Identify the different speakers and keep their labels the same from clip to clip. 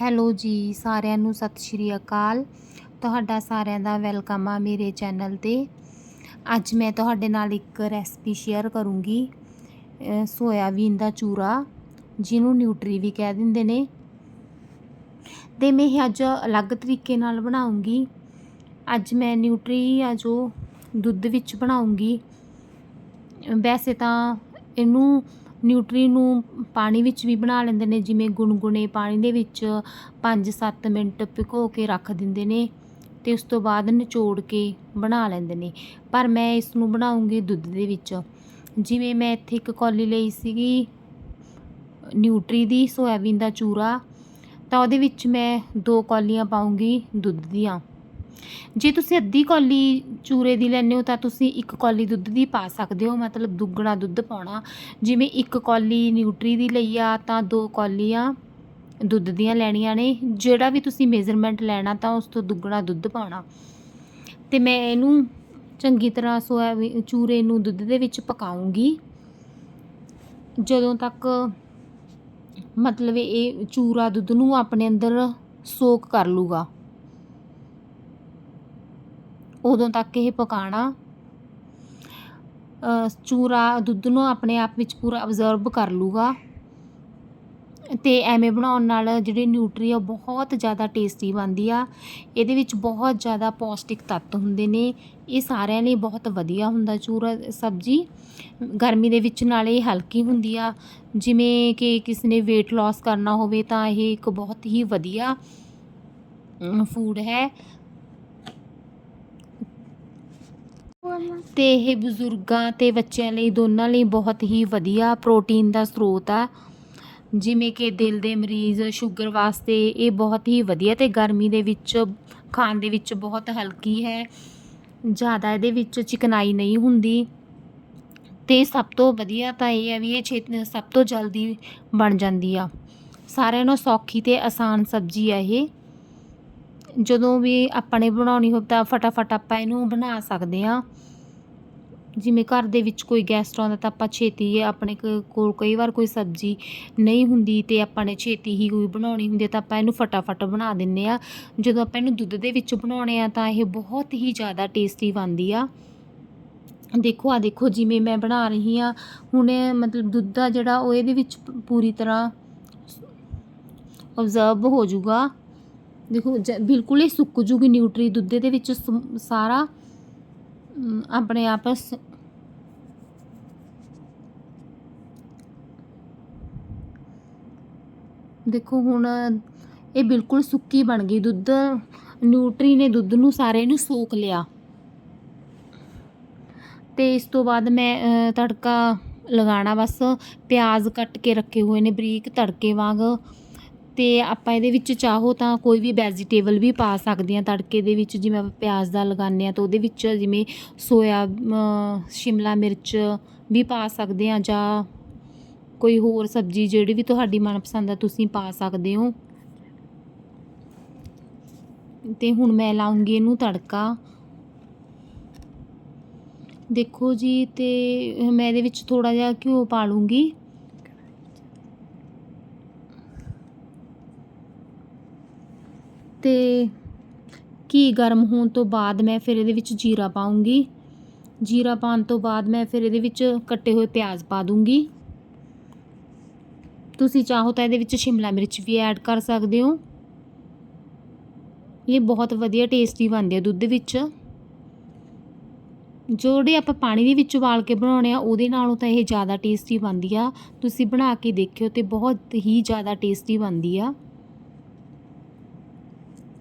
Speaker 1: Hello ਜੀ, ਸਾਰਿਆਂ ਨੂੰ ਸਤਿ ਸ਼੍ਰੀ ਅਕਾਲ। ਤੁਹਾਡਾ ਸਾਰਿਆਂ ਦਾ ਵੈਲਕਮ ਆ ਮੇਰੇ ਚੈਨਲ ਤੇ। ਅੱਜ ਮੈਂ ਤੁਹਾਡੇ ਨਾਲ ਇੱਕ ਰੈਸਪੀ ਸ਼ੇਅਰ ਕਰੂੰਗੀ ਸੋਇਆਬੀਨ ਦਾ ਚੂਰਾ, ਜਿਹਨੂੰ ਨਿਊਟਰੀ ਵੀ ਕਹਿ ਦਿੰਦੇ ਨੇ। ਤੇ ਮੈਂ ਇਹ ਅੱਜ ਅਲੱਗ ਤਰੀਕੇ ਨਾਲ ਬਣਾਉਂਗੀ। ਅੱਜ ਮੈਂ ਨਿਊਟਰੀ ਆ ਜੋ ਦੁੱਧ ਵਿੱਚ ਬਣਾਉਂਗੀ। ਵੈਸੇ ਤਾਂ ਇਹਨੂੰ ਨਿਊਟਰੀ ਨੂੰ ਪਾਣੀ ਵਿੱਚ ਵੀ ਬਣਾ ਲੈਂਦੇ ਨੇ, ਜਿਵੇਂ ਗੁਣਗੁਣੇ ਪਾਣੀ ਦੇ ਵਿੱਚ 5-7 ਮਿੰਟ ਭਿਗੋ ਕੇ ਰੱਖ ਦਿੰਦੇ ਨੇ ਤੇ ਉਸ ਤੋਂ ਬਾਅਦ ਨਿਚੋੜ ਕੇ ਬਣਾ ਲੈਂਦੇ ਨੇ। ਪਰ ਮੈਂ ਇਸ ਨੂੰ ਬਣਾਉਂਗੀ ਦੁੱਧ ਦੇ ਵਿੱਚ। ਜਿਵੇਂ ਮੈਂ ਇੱਥੇ ਇੱਕ ਕੌਲੀ ਲਈ ਸੀਗੀ ਨਿਊਟਰੀ ਦੀ, ਸੋਇਆਬੀਨ ਦਾ ਚੂਰਾ, ਤਾਂ ਉਹਦੇ ਵਿੱਚ ਮੈਂ ਦੋ ਕੌਲੀਆਂ ਪਾਉਂਗੀ ਦੁੱਧ ਦੀਆਂ। ਜੇ ਤੁਸੀਂ ਅੱਧੀ ਕੌਲੀ ਚੂਰੇ ਦੀ ਲੈਂਦੇ ਹੋ ਤਾਂ ਤੁਸੀਂ ਇੱਕ ਕੌਲੀ ਦੁੱਧ ਦੀ ਪਾ ਸਕਦੇ ਹੋ, ਮਤਲਬ ਦੁੱਗਣਾ ਦੁੱਧ ਪਾਉਣਾ। ਜਿਵੇਂ ਇੱਕ ਕੌਲੀ ਨਿਊਟਰੀ ਦੀ ਲਈ ਆ, ਤਾਂ ਦੋ ਕੌਲੀਆਂ ਦੁੱਧ ਦੀਆਂ ਲੈਣੀਆਂ ਨੇ। ਜਿਹੜਾ ਵੀ ਤੁਸੀਂ ਮੇਜ਼ਰਮੈਂਟ ਲੈਣਾ ਤਾਂ ਉਸ ਤੋਂ ਦੁੱਗਣਾ ਦੁੱਧ ਪਾਉਣਾ। ਤੇ ਮੈਂ ਇਹਨੂੰ ਚੰਗੀ ਤਰ੍ਹਾਂ ਸੋਇਆਬੀਨ ਚੂਰੇ ਨੂੰ ਦੁੱਧ ਦੇ ਵਿੱਚ ਪਕਾਉਂਗੀ। ਜਦੋਂ ਤੱਕ ਮਤਲਬ ਇਹ ਚੂਰਾ ਦੁੱਧ ਨੂੰ ਆਪਣੇ ਅੰਦਰ ਸੋਕ ਕਰ ਲੂਗਾ। ਉਦੋਂ ਤੱਕ ਇਹ ਪਕਾਣਾ। ਚੂਰਾ ਦੁੱਧ ਨੂੰ ਆਪਣੇ ਆਪ ਵਿੱਚ ਪੂਰਾ ਅਬਜ਼ਰਬ ਕਰ ਲੂਗਾ ਤੇ ਐਵੇਂ ਬਣਾਉਣ ਨਾਲ ਜਿਹੜੀ ਨਿਊਟਰੀ ਆ ਉਹ ਬਹੁਤ ਜ਼ਿਆਦਾ ਟੇਸਟੀ ਬਣਦੀ ਆ। ਇਹਦੇ ਵਿੱਚ ਬਹੁਤ ਜ਼ਿਆਦਾ ਪੌਸ਼ਟਿਕ ਤੱਤ ਹੁੰਦੇ ਨੇ। ਇਹ ਸਾਰਿਆਂ ਲਈ ਬਹੁਤ ਵਧੀਆ ਹੁੰਦਾ ਚੂਰਾ, ਸਬਜ਼ੀ। ਗਰਮੀ ਦੇ ਵਿੱਚ ਨਾਲੇ ਇਹ ਹਲਕੀ ਹੁੰਦੀ ਆ। ਜਿਵੇਂ ਕਿ ਕਿਸੇ ਨੇ weight loss ਕਰਨਾ ਹੋਵੇ ਤਾਂ ਇਹ ਇੱਕ ਬਹੁਤ ਹੀ ਵਧੀਆ ਫੂਡ ਹੈ। ਤੇ ਇਹ ਬਜ਼ੁਰਗਾਂ ਤੇ ਬੱਚਿਆਂ ਲਈ ਦੋਨਾਂ ਲਈ ਬਹੁਤ ਹੀ ਵਧੀਆ ਪ੍ਰੋਟੀਨ ਦਾ ਸਰੋਤ ਆ। ਜਿਵੇਂ ਕਿ ਦਿਲ ਦੇ ਮਰੀਜ਼, ਸ਼ੂਗਰ ਵਾਸਤੇ ਇਹ ਬਹੁਤ ਹੀ ਵਧੀਆ ਤੇ ਗਰਮੀ ਦੇ ਵਿੱਚ, ਖਾਣ ਦੇ ਵਿੱਚ ਬਹੁਤ ਹਲਕੀ ਹੈ। ਜ਼ਿਆਦਾ ਇਹਦੇ ਵਿੱਚ ਚਿਕਨਾਈ ਨਹੀਂ ਹੁੰਦੀ। ਤੇ ਸਭ ਤੋਂ ਵਧੀਆ ਤਾਂ ਇਹ ਹੈ ਵੀ ਇਹ ਛੇਤੀ, ਸਭ ਤੋਂ ਜਲਦੀ ਬਣ ਜਾਂਦੀ ਆ। ਸਾਰਿਆਂ ਨੂੰ ਸੌਖੀ ਤੇ ਆਸਾਨ ਸਬਜ਼ੀ ਆ ਇਹ। ਜਦੋਂ ਵੀ ਆਪਾਂ ਨੇ ਬਣਾਉਣੀ ਹੋਵੇ ਤਾਂ ਫਟਾਫਟ ਆਪਾਂ ਇਹਨੂੰ ਬਣਾ ਸਕਦੇ ਹਾਂ। ਜਿਵੇਂ ਘਰ ਦੇ ਵਿੱਚ ਕੋਈ ਗੈਸਟ ਆਉਂਦਾ ਤਾਂ ਆਪਾਂ ਛੇਤੀ ਆਪਣੇ ਕ- ਕੋਲ ਕਈ ਵਾਰ ਕੋਈ ਸਬਜ਼ੀ ਨਹੀਂ ਹੁੰਦੀ ਤੇ ਆਪਾਂ ਨੇ ਛੇਤੀ ਹੀ ਕੋਈ ਬਣਾਉਣੀ ਹੁੰਦੀ ਹੈ ਤਾਂ ਆਪਾਂ ਇਹਨੂੰ ਫਟਾਫਟ ਬਣਾ ਦਿੰਨੇ ਆ ਜਦੋਂ ਆਪਾਂ ਇਹਨੂੰ ਦੁੱਧ ਦੇ ਵਿੱਚ ਬਣਾਉਣੇ ਆ ਤਾਂ ਇਹ ਬਹੁਤ ਹੀ ਜ਼ਿਆਦਾ ਟੇਸਟੀ ਬਣਦੀ ਆ। ਦੇਖੋ ਆ ਦੇਖੋ, ਜਿਵੇਂ ਮੈਂ ਬਣਾ ਰਹੀ ਆ ਹੁਣ ਮਤਲਬ ਦੁੱਧ ਆ ਜਿਹੜਾ ਉਹ ਇਹਦੇ ਵਿੱਚ ਪੂਰੀ ਤਰ੍ਹਾਂ ਅਬਜ਼ਰਬ ਹੋ ਜਾਊਗਾ। ਦੇਖੋ, ਜ- ਬਿਲਕੁਲ ਹੀ ਸੁੱਕ ਜੂਗੀ ਨਿਊਟਰੀ, ਦੁੱਧ ਦੇ ਵਿੱਚ ਸ- ਸਾਰਾ ਆਪਣੇ ਆਪ ਦੇਖੋ, ਹੁਣ ਇਹ ਬਿਲਕੁਲ ਸੁੱਕੀ ਬਣ ਗਈ। ਦੁੱਧ, ਨਿਊਟਰੀ ਨੇ ਦੁੱਧ ਨੂੰ ਸਾਰੇ ਨੂੰ ਸੋਖ ਲਿਆ। ਤੇ ਇਸ ਤੋਂ ਬਾਅਦ ਮੈਂ ਤੜਕਾ ਲਗਾਉਣਾ ਬਸ। ਪਿਆਜ਼ ਕੱਟ ਕੇ ਰੱਖੇ ਹੋਏ ਨੇ ਬਰੀਕ, ਤੜਕੇ ਵਾਂਗ। ਅਤੇ ਆਪਾਂ ਇਹਦੇ ਵਿੱਚ ਚਾਹੋ ਤਾਂ ਕੋਈ ਵੀ ਵੈਜੀਟੇਬਲ ਵੀ ਪਾ ਸਕਦੇ ਹਾਂ ਤੜਕੇ ਦੇ ਵਿੱਚ, ਜਿਵੇਂ ਆਪਾਂ ਪਿਆਜ਼ ਦਾ ਲਗਾਉਂਦੇ ਹਾਂ ਤਾਂ ਉਹਦੇ ਵਿੱਚ ਜਿਵੇਂ ਸੋਇਆ ਸ਼ਿਮਲਾ ਮਿਰਚ ਵੀ ਪਾ ਸਕਦੇ ਹਾਂ ਜਾਂ ਕੋਈ ਹੋਰ ਸਬਜ਼ੀ ਜਿਹੜੀ ਵੀ ਤੁਹਾਡੀ ਮਨਪਸੰਦ ਆ ਤੁਸੀਂ ਪਾ ਸਕਦੇ ਹੋ। ਤੇ ਹੁਣ ਮੈਂ ਲਾਉਂਗੀ ਇਹਨੂੰ ਤੜਕਾ। ਦੇਖੋ ਜੀ, ਤੇ ਮੈਂ ਇਹਦੇ ਵਿੱਚ ਥੋੜਾ ਜਿਹਾ ਘਿਓ ਪਾ ਲੂੰਗੀ। ਅਤੇ ਘੀ ਗਰਮ ਹੋਣ ਤੋਂ ਬਾਅਦ ਮੈਂ ਫਿਰ ਇਹਦੇ ਵਿੱਚ ਜੀਰਾ ਪਾਊਂਗੀ ਜੀਰਾ ਪਾਉਣ ਤੋਂ ਬਾਅਦ ਮੈਂ ਫਿਰ ਇਹਦੇ ਵਿੱਚ ਕੱਟੇ ਹੋਏ ਪਿਆਜ਼ ਪਾ ਦੂੰਗੀ। ਤੁਸੀਂ ਚਾਹੋ ਤਾਂ ਇਹਦੇ ਵਿੱਚ ਸ਼ਿਮਲਾ ਮਿਰਚ ਵੀ ਐਡ ਕਰ ਸਕਦੇ ਹੋ। ਇਹ ਬਹੁਤ ਵਧੀਆ ਟੇਸਟੀ ਬਣਦੇ ਆ ਦੁੱਧ ਵਿੱਚ। ਜਿਹੜੇ ਆਪਾਂ ਪਾਣੀ ਦੇ ਵਿੱਚ ਉਬਾਲ ਕੇ ਬਣਾਉਣੇ ਆ, ਉਹਦੇ ਨਾਲੋਂ ਤਾਂ ਇਹ ਜ਼ਿਆਦਾ ਟੇਸਟੀ ਬਣਦੀ ਆ। ਤੁਸੀਂ ਬਣਾ ਕੇ ਦੇਖਿਓ ਤੇ ਬਹੁਤ ਹੀ ਜ਼ਿਆਦਾ ਟੇਸਟੀ ਬਣਦੀ ਆ।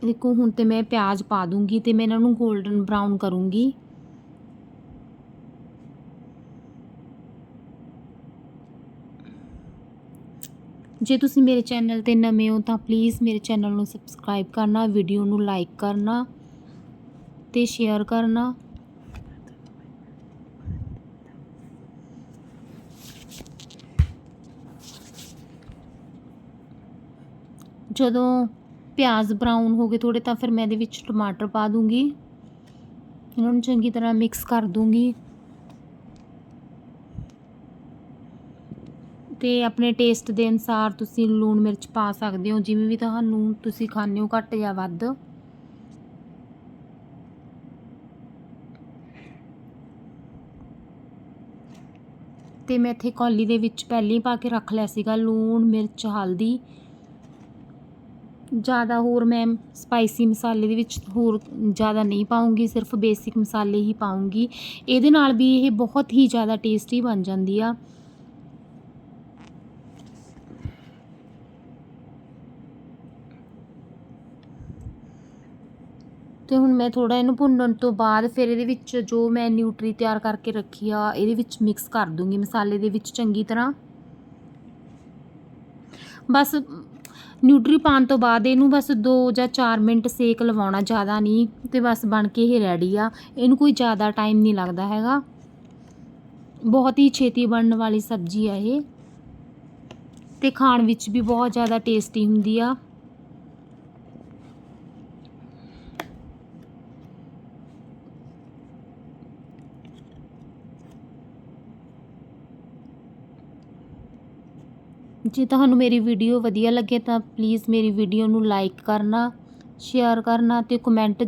Speaker 1: ਦੇਖੋ, ਹੁਣ ਤੇ ਮੈਂ ਪਿਆਜ਼ ਪਾ ਦੂੰਗੀ ਤੇ ਮੈਂ ਇਹਨਾਂ ਨੂੰ 골ਡਨ ਬਰਾਊਨ ਕਰੂੰਗੀ। ਜੇ ਤੁਸੀਂ ਮੇਰੇ ਚੈਨਲ ਤੇ ਨਵੇਂ ਹੋ ਤਾਂ ਪਲੀਜ਼ ਮੇਰੇ ਚੈਨਲ ਨੂੰ ਸਬਸਕ੍ਰਾਈਬ ਕਰਨਾ ਵੀਡੀਓ ਨੂੰ ਲਾਈਕ ਕਰਨਾ ਤੇ ਸ਼ੇਅਰ ਕਰਨਾ। ਜਦੋਂ ਪਿਆਜ਼ ਬਰਾਊਨ ਹੋ ਗਏ ਥੋੜੇ ਤਾਂ ਫਿਰ ਮੈਂ ਇਹਦੇ ਵਿੱਚ ਟਮਾਟਰ ਪਾ ਦੂੰਗੀ। ਇਹਨਾਂ ਨੂੰ ਚੰਗੀ ਤਰ੍ਹਾਂ ਮਿਕਸ ਕਰ ਦੂੰਗੀ। ਤੇ ਆਪਣੇ ਟੇਸਟ ਦੇ ਅਨੁਸਾਰ ਤੁਸੀਂ ਲੂਣ ਮਿਰਚ ਪਾ ਸਕਦੇ ਹੋ, ਜਿਵੇਂ ਵੀ ਤੁਹਾਨੂੰ ਤੁਸੀਂ ਖਾਂਦੇ ਹੋ, ਘੱਟ ਜਾਂ ਵੱਧ। ਤੇ ਮੈਂ ਇੱਥੇ ਕੌਲੀ ਦੇ ਵਿੱਚ ਪਹਿਲਾਂ ਹੀ ਪਾ ਕੇ ਰੱਖ ਲਿਆ ਸੀਗਾ, ਲੂਣ, ਮਿਰਚ, ਹਲਦੀ। ਜ਼ਿਆਦਾ ਹੋਰ ਮੈਂ ਸਪਾਈਸੀ ਮਸਾਲੇ ਦੇ ਵਿੱਚ ਹੋਰ ਜ਼ਿਆਦਾ ਨਹੀਂ ਪਾਉਂਗੀ, ਸਿਰਫ ਬੇਸਿਕ ਮਸਾਲੇ ਹੀ ਪਾਉਂਗੀ। ਇਹਦੇ ਨਾਲ ਵੀ ਇਹ ਬਹੁਤ ਹੀ ਜ਼ਿਆਦਾ ਟੇਸਟੀ ਬਣ ਜਾਂਦੀ ਆ। ਤੇ ਹੁਣ ਮੈਂ ਥੋੜਾ ਇਹਨੂੰ ਭੁੰਨਣ ਤੋਂ ਬਾਅਦ ਫਿਰ ਇਹਦੇ ਵਿੱਚ ਜੋ ਮੈਂ ਨਿਊਟਰੀ ਤਿਆਰ ਕਰਕੇ ਰੱਖੀ ਆ, ਇਹਦੇ ਵਿੱਚ ਮਿਕਸ ਕਰ ਦੂੰਗੀ ਮਸਾਲੇ ਦੇ ਵਿੱਚ ਚੰਗੀ ਤਰ੍ਹਾਂ। ਬਸ ਨਿਊਟਰੀ ਪਾਉਣ ਤੋਂ ਬਾਅਦ ਇਹਨੂੰ ਬਸ 2 ਜਾਂ 4 ਮਿੰਟ ਸੇਕ ਲਵਾਉਣਾ, ਜ਼ਿਆਦਾ ਨਹੀਂ, ਤੇ ਬਸ ਬਣ ਕੇ ਇਹ ਰੈਡੀ ਆ। ਇਹਨੂੰ ਕੋਈ ਜ਼ਿਆਦਾ ਟਾਈਮ ਨਹੀਂ ਲੱਗਦਾ ਹੈਗਾ। ਬਹੁਤ ਹੀ ਛੇਤੀ ਬਣਨ ਵਾਲੀ ਸਬਜ਼ੀ ਆ ਇਹ। ਤੇ ਖਾਣ ਵਿੱਚ ਵੀ ਬਹੁਤ ਜ਼ਿਆਦਾ ਟੇਸਟੀ ਹੁੰਦੀ ਆ। ਜੇ ਤੁਹਾਨੂੰ ਮੇਰੀ ਵੀਡੀਓ ਵਧੀਆ ਲੱਗੇ ਤਾਂ ਪਲੀਜ਼ ਮੇਰੀ ਵੀਡੀਓ ਨੂੰ ਲਾਈਕ ਕਰਨਾ ਸ਼ੇਅਰ ਕਰਨਾ ਤੇ ਕਮੈਂਟ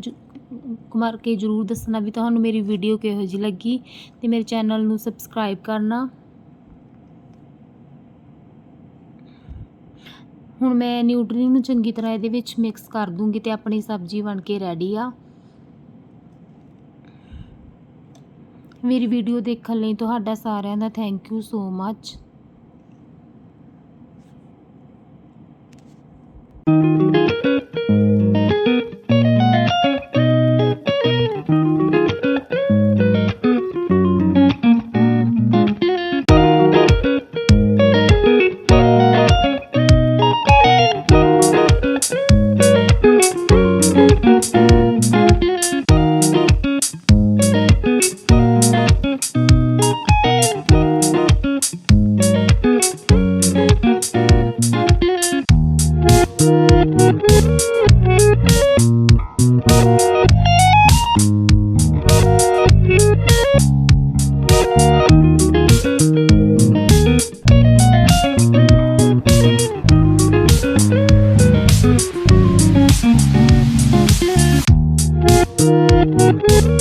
Speaker 1: ਕਰਕੇ ਜਰੂਰ ਦੱਸਣਾ ਵੀ ਤੁਹਾਨੂੰ ਮੇਰੀ ਵੀਡੀਓ ਕਿਹੋ ਜਿਹੀ ਲੱਗੀ ਤੇ ਮੇਰੇ ਚੈਨਲ ਨੂੰ ਸਬਸਕ੍ਰਾਈਬ ਕਰਨਾ। ਹੁਣ ਮੈਂ ਨਿਊਟਰੀ ਨੂੰ ਚੰਗੀ ਤਰ੍ਹਾਂ ਇਹਦੇ ਵਿੱਚ ਮਿਕਸ ਕਰ ਦੂੰਗੀ ਤੇ ਆਪਣੀ ਸਬਜ਼ੀ ਬਣ ਕੇ ਰੈਡੀ ਆ। ਮੇਰੀ ਵੀਡੀਓ ਦੇਖਣ ਲਈ ਤੁਹਾਡਾ ਸਾਰਿਆਂ ਦਾ thank you so much Bye.